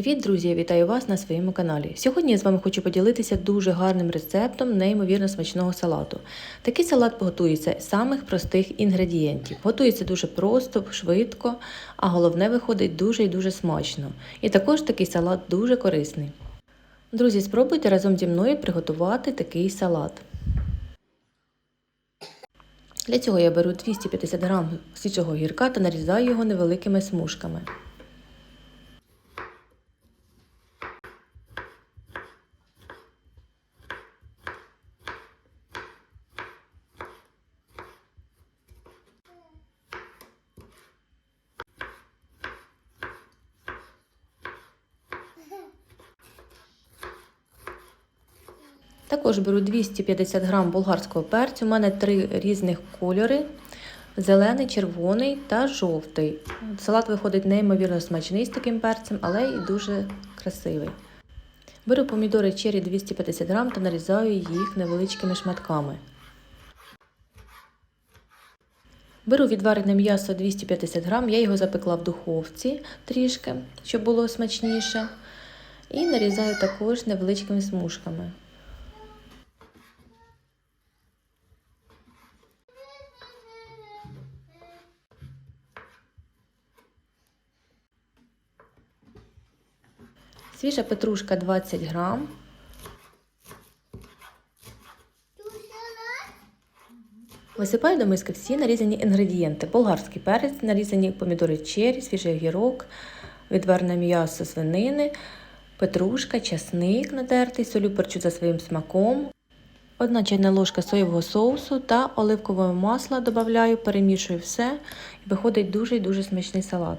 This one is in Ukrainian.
Привіт, друзі! Вітаю вас на своєму каналі. Сьогодні я з вами хочу поділитися дуже гарним рецептом неймовірно смачного салату. Такий салат готується з самих простих інгредієнтів. Готується дуже просто, швидко, а головне виходить дуже і дуже смачно. І також такий салат дуже корисний. Друзі, спробуйте разом зі мною приготувати такий салат. Для цього я беру 250 г свіжого гірка та нарізаю його невеликими смужками. Також беру 250 г болгарського перцю. У мене три різних кольори: зелений, червоний та жовтий. Салат виходить неймовірно смачний з таким перцем, але і дуже красивий. Беру помідори черрі 250 г та нарізаю їх невеличкими шматками. Беру відварене м'ясо 250 г, я його запекла в духовці трішки, щоб було смачніше. І нарізаю також невеличкими смужками. Свіжа петрушка 20 грам. Висипаю до миски всі нарізані інгредієнти. Болгарський перець, нарізані помідори черрі, свіжий огірок, відварне м'ясо свинини, петрушка, часник натертий, солю перчу за своїм смаком. Одна чайна ложка соєвого соусу та оливкового масла додаю, перемішую все і виходить дуже дуже смачний салат.